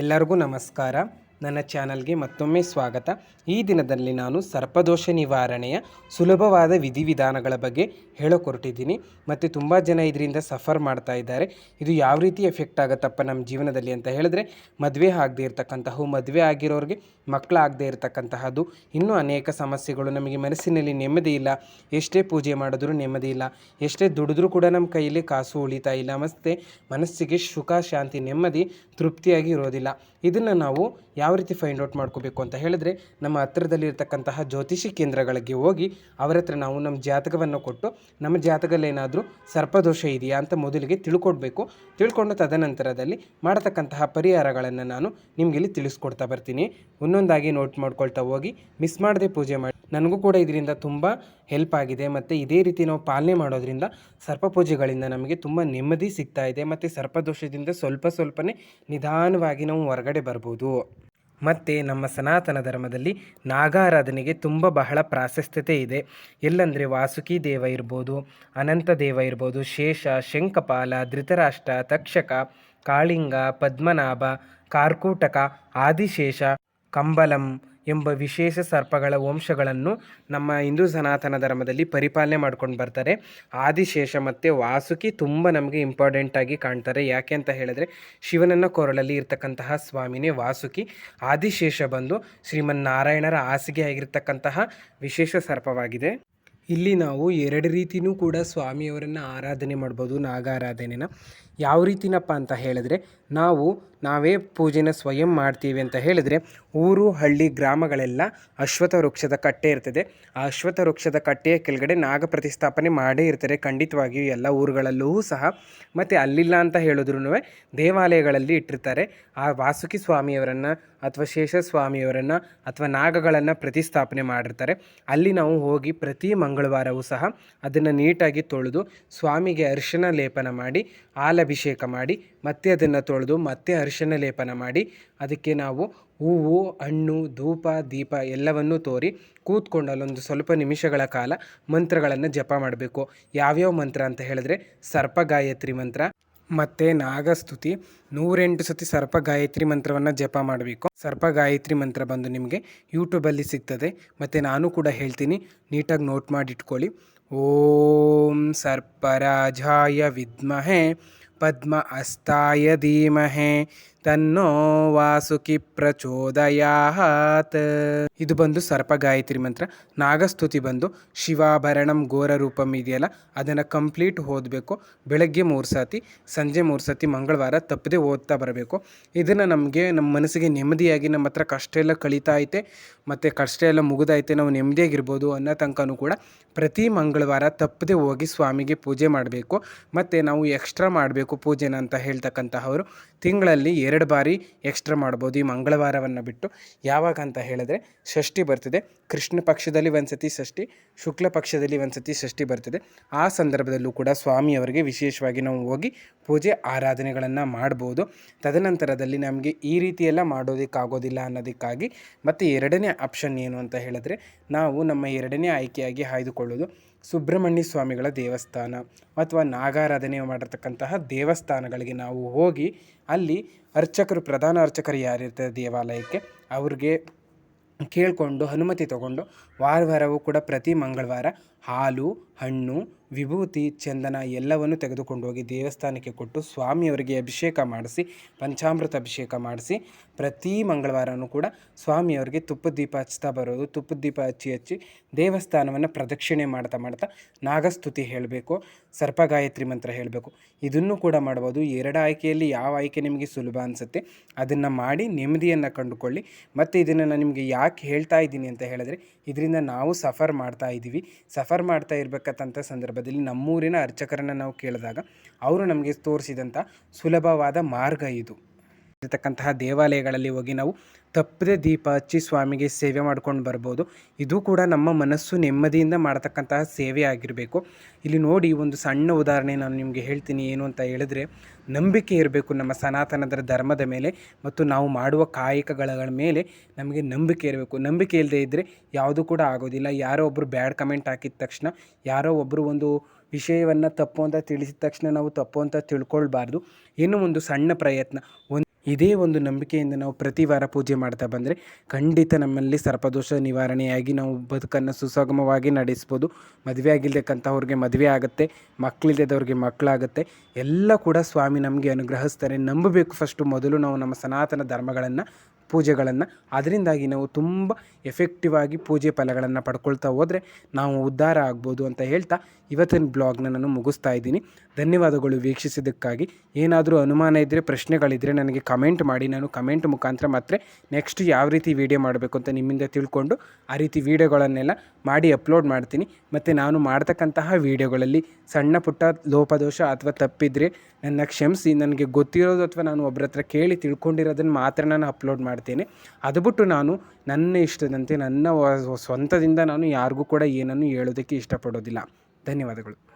ಎಲ್ಲರಿಗೂ ನಮಸ್ಕಾರ. ನನ್ನ ಚಾನಲ್ಗೆ ಮತ್ತೊಮ್ಮೆ ಸ್ವಾಗತ. ಈ ದಿನದಲ್ಲಿ ನಾನು ಸರ್ಪದೋಷ ನಿವಾರಣೆಯ ಸುಲಭವಾದ ವಿಧಿವಿಧಾನಗಳ ಬಗ್ಗೆ ಹೇಳೋಕೊರಟಿದ್ದೀನಿ. ಮತ್ತು ತುಂಬ ಜನ ಇದರಿಂದ ಸಫರ್ ಮಾಡ್ತಾ ಇದ್ದಾರೆ. ಇದು ಯಾವ ರೀತಿ ಎಫೆಕ್ಟ್ ಆಗುತ್ತಪ್ಪ ನಮ್ಮ ಜೀವನದಲ್ಲಿ ಅಂತ ಹೇಳಿದ್ರೆ, ಮದುವೆ ಆಗದೆ ಇರತಕ್ಕಂತಹ ಮದುವೆ ಆಗಿರೋರಿಗೆ ಮಕ್ಕಳಾಗದೇ ಇರತಕ್ಕಂತಹದ್ದು, ಇನ್ನೂ ಅನೇಕ ಸಮಸ್ಯೆಗಳು ನಮಗೆ ಮನಸ್ಸಿನಲ್ಲಿ ನೆಮ್ಮದಿ ಇಲ್ಲ. ಎಷ್ಟೇ ಪೂಜೆ ಮಾಡಿದ್ರೂ ನೆಮ್ಮದಿ ಇಲ್ಲ. ಎಷ್ಟೇ ದುಡಿದ್ರೂ ಕೂಡ ನಮ್ಮ ಕೈಯಲ್ಲಿ ಕಾಸು ಉಳಿತಾ ಇಲ್ಲ. ಮತ್ತು ಮನಸ್ಸಿಗೆ ಸುಖ, ಶಾಂತಿ, ನೆಮ್ಮದಿ ತೃಪ್ತಿಯಾಗಿ ಇರೋದಿಲ್ಲ. ಇದನ್ನು ನಾವು ಯಾವ ರೀತಿ ಫೈಂಡ್ ಔಟ್ ಮಾಡ್ಕೋಬೇಕು ಅಂತ ಹೇಳಿದ್ರೆ ನಮ್ಮ ಹತ್ತಿರದಲ್ಲಿರ್ತಕ್ಕಂತಹ ಜ್ಯೋತಿಷಿ ಕೇಂದ್ರಗಳಿಗೆ ಹೋಗಿ ಅವರ ಹತ್ರ ನಾವು ನಮ್ಮ ಜಾತಕವನ್ನು ಕೊಟ್ಟು ನಮ್ಮ ಜಾತಕದಲ್ಲಿ ಏನಾದರೂ ಸರ್ಪದೋಷ ಇದೆಯಾ ಅಂತ ಮೊದಲಿಗೆ ತಿಳ್ಕೊಡ್ಬೇಕು. ತಿಳ್ಕೊಂಡು ತದನಂತರದಲ್ಲಿ ಮಾಡತಕ್ಕಂತಹ ಪರಿಹಾರಗಳನ್ನು ನಾನು ನಿಮಗೆ ಇಲ್ಲಿ ತಿಳಿಸ್ಕೊಡ್ತಾ ಬರ್ತೀನಿ. ಒಂದೊಂದಾಗಿ ನೋಟ್ ಮಾಡ್ಕೊಳ್ತಾ ಹೋಗಿ ಮಿಸ್ ಮಾಡದೆ ಪೂಜೆ ಮಾಡಿ. ನನಗೂ ಕೂಡ ಇದರಿಂದ ತುಂಬ ಹೆಲ್ಪ್ ಆಗಿದೆ ಮತ್ತು ಇದೇ ರೀತಿ ನಾವು ಪಾಲನೆ ಮಾಡೋದ್ರಿಂದ ಸರ್ಪ ಪೂಜೆಗಳಿಂದ ನಮಗೆ ತುಂಬ ನೆಮ್ಮದಿ ಸಿಗ್ತಾ ಇದೆ ಮತ್ತು ಸರ್ಪದೋಷದಿಂದ ಸ್ವಲ್ಪ ಸ್ವಲ್ಪನೇ ನಿಧಾನವಾಗಿ ನಾವು ಹೊರಗಡೆ ಬರ್ಬೋದು. ಮತ್ತು ನಮ್ಮ ಸನಾತನ ಧರ್ಮದಲ್ಲಿ ನಾಗಾರಾಧನೆಗೆ ತುಂಬ ಬಹಳ ಪ್ರಾಶಸ್ತ್ಯತೆ ಇದೆ. ಎಲ್ಲಂದರೆ ವಾಸುಕಿ ದೇವ ಇರ್ಬೋದು, ಅನಂತ ದೇವ ಇರ್ಬೋದು, ಶೇಷ ಶಂಕಪಾಲ ಧೃತರಾಷ್ಟ್ರ, ತಕ್ಷಕ, ಕಾಳಿಂಗ, ಪದ್ಮನಾಭ, ಕಾರ್ಕೂಟಕ, ಆದಿಶೇಷ, ಕಂಬಲಂ ಎಂಬ ವಿಶೇಷ ಸರ್ಪಗಳ ವಂಶಗಳನ್ನು ನಮ್ಮ ಹಿಂದೂ ಸನಾತನ ಧರ್ಮದಲ್ಲಿ ಪರಿಪಾಲನೆ ಮಾಡ್ಕೊಂಡು ಬರ್ತಾರೆ. ಆದಿಶೇಷ ಮತ್ತು ವಾಸುಕಿ ತುಂಬ ನಮಗೆ ಇಂಪಾರ್ಟೆಂಟ್ ಆಗಿ ಕಾಣ್ತಾರೆ. ಯಾಕೆ ಅಂತ ಹೇಳಿದ್ರೆ, ಶಿವನನ್ನ ಕೊರಳಲ್ಲಿ ಇರ್ತಕ್ಕಂತಹ ಸ್ವಾಮಿನೇ ವಾಸುಕಿ. ಆದಿಶೇಷ ಬಂದು ಶ್ರೀಮನ್ನಾರಾಯಣರ ಹಾಸಿಗೆ ಆಗಿರ್ತಕ್ಕಂತಹ ವಿಶೇಷ ಸರ್ಪವಾಗಿದೆ. ಇಲ್ಲಿ ನಾವು ಎರಡು ರೀತಿಯೂ ಕೂಡ ಸ್ವಾಮಿಯವರನ್ನು ಆರಾಧನೆ ಮಾಡ್ಬೋದು, ನಾಗಾರಾಧನೆನ. ಯಾವ ರೀತಿನಪ್ಪ ಅಂತ ಹೇಳಿದ್ರೆ, ನಾವು ನಾವೇ ಪೂಜೆನ ಸ್ವಯಂ ಮಾಡ್ತೀವಿ ಅಂತ ಹೇಳಿದರೆ ಊರು, ಹಳ್ಳಿ, ಗ್ರಾಮಗಳೆಲ್ಲ ಅಶ್ವತ್ಥ ವೃಕ್ಷದ ಕಟ್ಟೆ ಇರ್ತದೆ. ಆ ಅಶ್ವಥ ವೃಕ್ಷದ ಕಟ್ಟೆಯ ಕೆಳಗಡೆ ನಾಗ ಪ್ರತಿಷ್ಠಾಪನೆ ಮಾಡೇ ಇರ್ತಾರೆ. ಖಂಡಿತವಾಗಿಯೂ ಎಲ್ಲ ಊರುಗಳಲ್ಲೂ ಸಹ. ಮತ್ತು ಅಲ್ಲಿಲ್ಲ ಅಂತ ಹೇಳಿದ್ರು ದೇವಾಲಯಗಳಲ್ಲಿ ಇಟ್ಟಿರ್ತಾರೆ. ಆ ವಾಸುಕಿ ಸ್ವಾಮಿಯವರನ್ನು ಅಥವಾ ಶೇಷಸ್ವಾಮಿಯವರನ್ನು ಅಥವಾ ನಾಗಗಳನ್ನು ಪ್ರತಿಷ್ಠಾಪನೆ ಮಾಡಿರ್ತಾರೆ. ಅಲ್ಲಿ ನಾವು ಹೋಗಿ ಪ್ರತಿ ಮಂಗಳವಾರವೂ ಸಹ ಅದನ್ನು ನೀಟಾಗಿ ತೊಳೆದು ಸ್ವಾಮಿಗೆ ಅರ್ಶನ ಲೇಪನ ಮಾಡಿ, ಹಾಲಭಿಷೇಕ ಮಾಡಿ ಮತ್ತೆ ಅದನ್ನು ತೊಳೆದು ಮತ್ತೆ ಅರಿಶಿನ ಲೇಪನ ಮಾಡಿ ಅದಕ್ಕೆ ನಾವು ಹೂವು, ಹಣ್ಣು, ಧೂಪ, ದೀಪ ಎಲ್ಲವನ್ನೂ ತೋರಿ ಕೂತ್ಕೊಂಡು ಅಲ್ಲೊಂದು ಸ್ವಲ್ಪ ನಿಮಿಷಗಳ ಕಾಲ ಮಂತ್ರಗಳನ್ನು ಜಪ ಮಾಡಬೇಕು. ಯಾವ್ಯಾವ ಮಂತ್ರ ಅಂತ ಹೇಳಿದ್ರೆ ಸರ್ಪ ಗಾಯತ್ರಿ ಮಂತ್ರ ಮತ್ತು ನಾಗಸ್ತುತಿ ನೂರೆಂಟು ಸತಿ ಸರ್ಪ ಗಾಯತ್ರಿ ಮಂತ್ರವನ್ನು ಜಪ ಮಾಡಬೇಕು. ಸರ್ಪ ಗಾಯತ್ರಿ ಮಂತ್ರ ಬಂದು ನಿಮಗೆ ಯೂಟ್ಯೂಬಲ್ಲಿ ಸಿಗ್ತದೆ. ಮತ್ತು ನಾನು ಕೂಡ ಹೇಳ್ತೀನಿ, ನೀಟಾಗಿ ನೋಟ್ ಮಾಡಿ ಇಟ್ಕೊಳ್ಳಿ ಓಂ ಸರ್ಪರಾಜಾಯ ವಿದ್ಮಹೆ. पद्मस्ताय धीमहे। ತನ್ನೋ ವಾಸುಕಿ ಪ್ರಚೋದಯಾತ್. ಇದು ಬಂದು ಸರ್ಪ ಗಾಯತ್ರಿ ಮಂತ್ರ. ನಾಗಸ್ತುತಿ ಬಂದು ಶಿವಾಭರಣಂ ಘೋರ ರೂಪಂ ಇದೆಯಲ್ಲ, ಅದನ್ನು ಕಂಪ್ಲೀಟ್ ಓದಬೇಕು. ಬೆಳಗ್ಗೆ ಮೂರು ಸತಿ, ಸಂಜೆ ಮೂರು ಸತಿ, ಮಂಗಳವಾರ ತಪ್ಪದೆ ಓದ್ತಾ ಬರಬೇಕು. ಇದನ್ನು ನಮಗೆ ನಮ್ಮ ಮನಸ್ಸಿಗೆ ನೆಮ್ಮದಿಯಾಗಿ ನಮ್ಮ ಹತ್ರ ಕಷ್ಟ ಎಲ್ಲ ಕಳೀತಾ ಐತೆ, ಮತ್ತು ಕಷ್ಟ ಎಲ್ಲ ಮುಗಿದೈತೆ ನಾವು ನೆಮ್ಮದಿಯಾಗಿರ್ಬೋದು ಅನ್ನೋ ತನಕನೂ ಕೂಡ ಪ್ರತಿ ಮಂಗಳವಾರ ತಪ್ಪದೆ ಹೋಗಿ ಸ್ವಾಮಿಗೆ ಪೂಜೆ ಮಾಡಬೇಕು. ಮತ್ತು ನಾವು ಎಕ್ಸ್ಟ್ರಾ ಮಾಡಬೇಕು ಪೂಜೆನ ಅಂತ ಹೇಳ್ತಕ್ಕಂತಹವರು. ತಿಂಗಳಲ್ಲಿ ಎರಡು ಬಾರಿ ಎಕ್ಸ್ಟ್ರಾ ಮಾಡ್ಬೋದು ಈ ಮಂಗಳವಾರವನ್ನು ಬಿಟ್ಟು. ಯಾವಾಗ ಅಂತ ಹೇಳಿದ್ರೆ ಷಷ್ಠಿ ಬರ್ತಿದೆ. ಕೃಷ್ಣ ಪಕ್ಷದಲ್ಲಿ ಒಂದು ಸತಿ ಷಷ್ಠಿ, ಶುಕ್ಲ ಪಕ್ಷದಲ್ಲಿ ಒಂದು ಸತಿ ಷಷ್ಠಿ ಬರ್ತಿದೆ. ಆ ಸಂದರ್ಭದಲ್ಲೂ ಕೂಡ ಸ್ವಾಮಿಯವರಿಗೆ ವಿಶೇಷವಾಗಿ ನಾವು ಹೋಗಿ ಪೂಜೆ, ಆರಾಧನೆಗಳನ್ನು ಮಾಡ್ಬೋದು. ತದನಂತರದಲ್ಲಿ ನಮಗೆ ಈ ರೀತಿಯೆಲ್ಲ ಮಾಡೋದಕ್ಕಾಗೋದಿಲ್ಲ ಅನ್ನೋದಕ್ಕಾಗಿ ಮತ್ತು ಎರಡನೇ ಆಪ್ಷನ್ ಏನು ಅಂತ ಹೇಳಿದ್ರೆ ನಾವು ನಮ್ಮ ಎರಡನೇ ಆಯ್ಕೆಯಾಗಿ ಆಯ್ದುಕೊಳ್ಳೋದು. ಸುಬ್ರಹ್ಮಣ್ಯ ಸ್ವಾಮಿಗಳ ದೇವಸ್ಥಾನ ಅಥವಾ ನಾಗಾರಾಧನೆ ಮಾಡಿರ್ತಕ್ಕಂತಹ ದೇವಸ್ಥಾನಗಳಿಗೆ ನಾವು ಹೋಗಿ ಅಲ್ಲಿ ಅರ್ಚಕರು, ಪ್ರಧಾನ ಅರ್ಚಕರು ಯಾರಿರ್ತಾರೆ ದೇವಾಲಯಕ್ಕೆ, ಅವ್ರಿಗೆ ಕೇಳಿಕೊಂಡು, ಅನುಮತಿ ತಗೊಂಡು ವಾರ ವಾರವೂ ಕೂಡ ಪ್ರತಿ ಮಂಗಳವಾರ ಹಾಲು, ಹಣ್ಣು, ವಿಭೂತಿ, ಚಂದನ ಎಲ್ಲವನ್ನು ತೆಗೆದುಕೊಂಡು ಹೋಗಿ ದೇವಸ್ಥಾನಕ್ಕೆ ಕೊಟ್ಟು ಸ್ವಾಮಿಯವರಿಗೆ ಅಭಿಷೇಕ ಮಾಡಿಸಿ, ಪಂಚಾಮೃತ ಅಭಿಷೇಕ ಮಾಡಿಸಿ ಪ್ರತಿ ಮಂಗಳವಾರವೂ ಕೂಡ ಸ್ವಾಮಿಯವರಿಗೆ ತುಪ್ಪದ ದೀಪ ಹಚ್ತಾ ಬರೋದು ತುಪ್ಪದ ದೀಪ ಹಚ್ಚಿ ಹಚ್ಚಿ ದೇವಸ್ಥಾನವನ್ನು ಪ್ರದಕ್ಷಿಣೆ ಮಾಡ್ತಾ ಮಾಡ್ತಾ ನಾಗಸ್ತುತಿ ಹೇಳಬೇಕು, ಸರ್ಪಗಾಯತ್ರಿ ಮಂತ್ರ ಹೇಳಬೇಕು. ಇದನ್ನು ಕೂಡ ಮಾಡ್ಬೋದು. ಎರಡು ಆಯ್ಕೆಯಲ್ಲಿ ಯಾವ ಆಯ್ಕೆ ನಿಮಗೆ ಸುಲಭ ಅನಿಸುತ್ತೆ ಅದನ್ನು ಮಾಡಿ ನೆಮ್ಮದಿಯನ್ನು ಕಂಡುಕೊಳ್ಳಿ. ಮತ್ತು ಇದನ್ನು ನಾನು ನಿಮಗೆ ಯಾಕೆ ಹೇಳ್ತಾ ಇದ್ದೀನಿ ಅಂತ ಹೇಳಿದ್ರೆ, ಇದರಿಂದ ನಾವು ಸಫರ್ ಮಾಡ್ತಾ ಇದ್ದೀವಿ. ಸಫರ್ ಮಾಡ್ತಾ ಇರಬೇಕಂತ ಸಂದರ್ಭದಲ್ಲಿ ನಮ್ಮೂರಿನ ಅರ್ಚಕರನ್ನು ನಾವು ಕೇಳಿದಾಗ, ಅವರು ನಮಗೆ ತೋರಿಸಿದಂಥ ಸುಲಭವಾದ ಮಾರ್ಗ ಇದು. ಇರತಕ್ಕಂತಹ ದೇವಾಲಯಗಳಲ್ಲಿ ಹೋಗಿ ನಾವು ತಪ್ಪದೆ ದೀಪ ಹಚ್ಚಿ ಸ್ವಾಮಿಗೆ ಸೇವೆ ಮಾಡ್ಕೊಂಡು ಬರ್ಬೋದು. ಇದು ಕೂಡ ನಮ್ಮ ಮನಸ್ಸು ನೆಮ್ಮದಿಯಿಂದ ಮಾಡತಕ್ಕಂತಹ ಸೇವೆ ಆಗಿರಬೇಕು. ಇಲ್ಲಿ ನೋಡಿ ಒಂದು ಸಣ್ಣ ಉದಾಹರಣೆ ನಾನು ನಿಮಗೆ ಹೇಳ್ತೀನಿ ಏನು ಅಂತ ಹೇಳಿದ್ರೆ, ನಂಬಿಕೆ ಇರಬೇಕು ನಮ್ಮ ಸನಾತನದ ಧರ್ಮದ ಮೇಲೆ ಮತ್ತು ನಾವು ಮಾಡುವ ಕಾಯಕಗಳ ಮೇಲೆ ನಮಗೆ ನಂಬಿಕೆ ಇರಬೇಕು. ನಂಬಿಕೆ ಇಲ್ಲದೆ ಇದ್ದರೆ ಯಾವುದೂ ಕೂಡ ಆಗೋದಿಲ್ಲ. ಯಾರೋ ಒಬ್ಬರು ಬ್ಯಾಡ್ ಕಮೆಂಟ್ ಹಾಕಿದ ತಕ್ಷಣ, ಯಾರೋ ಒಬ್ಬರು ಒಂದು ವಿಷಯವನ್ನು ತಪ್ಪು ಅಂತ ತಿಳಿಸಿದ ತಕ್ಷಣ ನಾವು ತಪ್ಪು ಅಂತ ತಿಳ್ಕೊಳ್ಬಾರ್ದು. ಏನೋ ಒಂದು ಸಣ್ಣ ಪ್ರಯತ್ನ ಒಂದು ಇದೇ ಒಂದು ನಂಬಿಕೆಯಿಂದ ನಾವು ಪ್ರತಿ ವಾರ ಪೂಜೆ ಮಾಡ್ತಾ ಬಂದರೆ ಖಂಡಿತ ನಮ್ಮಲ್ಲಿ ಸರ್ಪದೋಷ ನಿವಾರಣೆಯಾಗಿ ನಾವು ಬದುಕನ್ನು ಸುಸಗಮವಾಗಿ ನಡೆಸ್ಬೋದು. ಮದುವೆ ಆಗಿಲ್ದಕ್ಕಂಥವ್ರಿಗೆ ಮದುವೆ ಆಗುತ್ತೆ ಮಕ್ಕಳಿಲ್ಲದವ್ರಿಗೆ ಮಕ್ಕಳಾಗುತ್ತೆ. ಎಲ್ಲ ಕೂಡ ಸ್ವಾಮಿ ನಮಗೆ ಅನುಗ್ರಹಿಸ್ತಾರೆ. ನಂಬಬೇಕು ಫಸ್ಟು ಮೊದಲು ನಾವು ನಮ್ಮ ಸನಾತನ ಧರ್ಮಗಳನ್ನು ಪೂಜೆಗಳನ್ನು. ಅದರಿಂದಾಗಿ ನಾವು ತುಂಬ ಎಫೆಕ್ಟಿವ್ ಆಗಿ ಪೂಜೆ ಫಲಗಳನ್ನು ಪಡ್ಕೊಳ್ತಾ ಹೋದರೆ ನಾವು ಉದ್ಧಾರ ಆಗ್ಬೋದು ಅಂತ ಹೇಳ್ತಾ ಇವತ್ತಿನ ಬ್ಲಾಗ್ನ ನಾನು ಮುಗಿಸ್ತಾ ಇದ್ದೀನಿ. ಧನ್ಯವಾದಗಳು ವೀಕ್ಷಿಸಿದ್ದಕ್ಕಾಗಿ. ಏನಾದರೂ ಅನುಮಾನ ಇದ್ದರೆ ಪ್ರಶ್ನೆಗಳಿದ್ದರೆ ನನಗೆ ಕಮೆಂಟ್ ಮಾಡಿ. ನಾನು ಕಮೆಂಟ್ ಮುಖಾಂತರ ಮಾತ್ರ ನೆಕ್ಸ್ಟ್ ಯಾವ ರೀತಿ ವೀಡಿಯೋ ಮಾಡಬೇಕು ಅಂತ ನಿಮ್ಮಿಂದ ತಿಳ್ಕೊಂಡು ಆ ರೀತಿ ವೀಡಿಯೋಗಳನ್ನೆಲ್ಲ ಮಾಡಿ ಅಪ್ಲೋಡ್ ಮಾಡ್ತೀನಿ. ಮತ್ತು ನಾನು ಮಾಡ್ತಕ್ಕಂತಹ ವೀಡಿಯೋಗಳಲ್ಲಿ ಸಣ್ಣ ಪುಟ್ಟ ಲೋಪದೋಷ ಅಥವಾ ತಪ್ಪಿದರೆ ನನ್ನ ಕ್ಷಮಿಸಿ, ನನಗೆ ಗೊತ್ತಿರೋದು ಅಥವಾ ನಾನು ಒಬ್ಬರ ಕೇಳಿ ತಿಳ್ಕೊಂಡಿರೋದನ್ನು ಮಾತ್ರ ನಾನು ಅಪ್ಲೋಡ್ ಮಾಡ್ತೇನೆ. ಅದು ಬಿಟ್ಟು ನಾನು ನನ್ನ ಇಷ್ಟದಂತೆ ನನ್ನ ಸ್ವಂತದಿಂದ ನಾನು ಯಾರಿಗೂ ಕೂಡ ಏನನ್ನು ಹೇಳೋದಕ್ಕೆ ಇಷ್ಟಪಡೋದಿಲ್ಲ. ಧನ್ಯವಾದಗಳು.